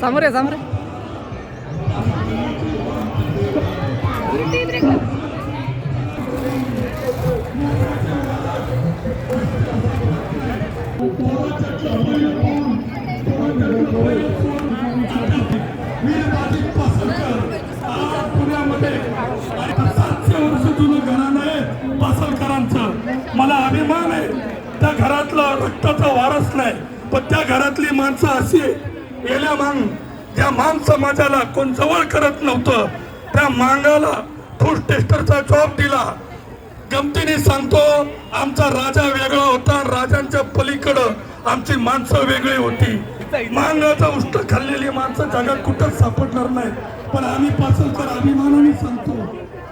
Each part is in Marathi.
समोर आहे समोर. वर्ष आहे मला अभिमान आहे त्या घरातला रक्ताचा वारस नाही. पण त्या घरातली माणसं अशी गेल्या मांग ज्या मान समाजाला कोण जवळ करत नव्हतं त्या मांगाला फूड टेस्टरचा जॉब दिला. गमतीने सांगतो आमचा राजा वेगळा होता राजांच्या पलीकडं आमची माणसं वेगळी होती. मांगाचा उष्ट खाल्लेली माणसं जगात कुठंच सापडणार नाही पण आम्ही पासलकर अभिमानाने सांगतो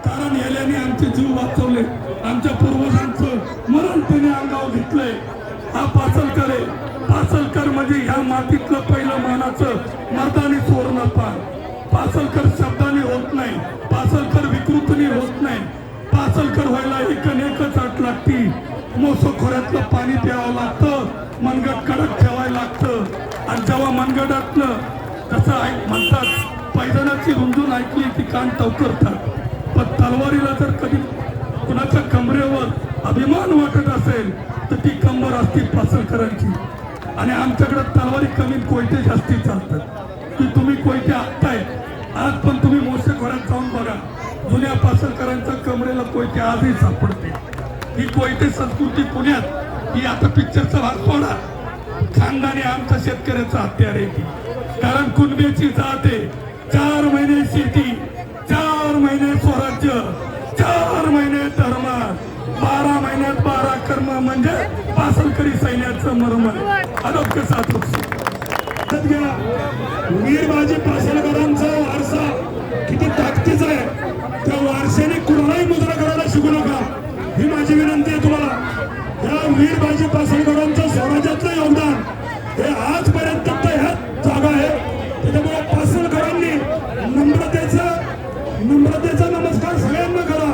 कारण याल्याने आमचे जीव वाचवले आमच्या पूर्वजांचं मरण त्याने अंगावर घेतलंय. हा पासलकर आहे. पासलकर म्हणजे ह्या मातीतलं पहिलं मानाचं मर्दानी सुवर्ण पान. पासलकर शब्दाने होत नाही. पासलकर विकृतीने होत नाही. पासलकर व्हायला एक न एकच अट लागती. मोसो खोऱ्यातलं पाणी प्यावं लागतं. मनगट कडक ठेवायला लागतं. आणि जेव्हा मनगटातलं कसं ऐक म्हणतात पैदानाची रुंजून ऐकली की कान टवकरतात पण तलवारीला जर कधी कुणाच्या कमरेवर अभिमान वाटत असेल कंबर पासलकरांची आणि आमच्याकडे तलवारी कमी कोयते जास्ती चालतात. की तुम्ही कोयते आखताय आज पण तुम्ही मोठ्या घोड्यात जाऊन बघा. जुन्या पासलकरांच्या कमरेला कोयते आजही सापडते. ही कोयते संस्कृती पुण्यात ही आता पिक्चरचा भाग सोडा. खानदानी आमच्या शेतकऱ्याचा हत्यार आहे ती. कारण कुणब्याची जात आहे. चार महिने शेती चार महिने स्वराज्य. बारा बारा कर्म म्हणजे पासलकरी सैन्याचं मर्म अनोख्य साधक लक्षात घ्या वीरबाजी पासलकरांचा वारसा किती ताकदीचा आहे. त्या वारशाने कुणालाही मुद्रा करायला शिकू नका. ही माझी विनंती आहे तुम्हाला. या वीरबाजी पासलकरांचं स्वराज्यातलं योगदान हे आजपर्यंत तर ह्याच जागा आहे. त्याच्यामुळे पासलकरांनी नम्रतेचं नम्रतेचा नमस्कार सगळ्यांना करा.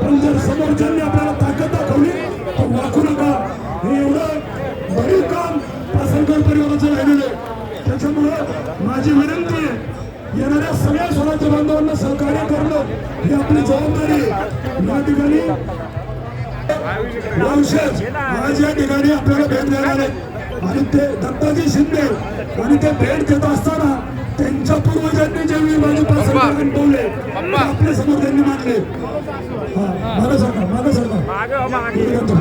पण जर समोरच्यांनी परिवाराचं राहिलेलं आहे. त्याच्यामुळं माझी विनंती आहे येणाऱ्या सगळ्या स्वराज्य बांधवांना सहकार्य करणं ही आपली जबाबदारी या ठिकाणी वंशज आज या ठिकाणी आपल्याला भेट देणार आहे आणि ते दत्ताजी शिंदे आणि ते भेट देत असताना त्यांच्या पूर्वजांनी जे विभाजी पासून बोलले आपल्यासमोर त्यांनी मांडले. हा, मागं सरका मागं येतो.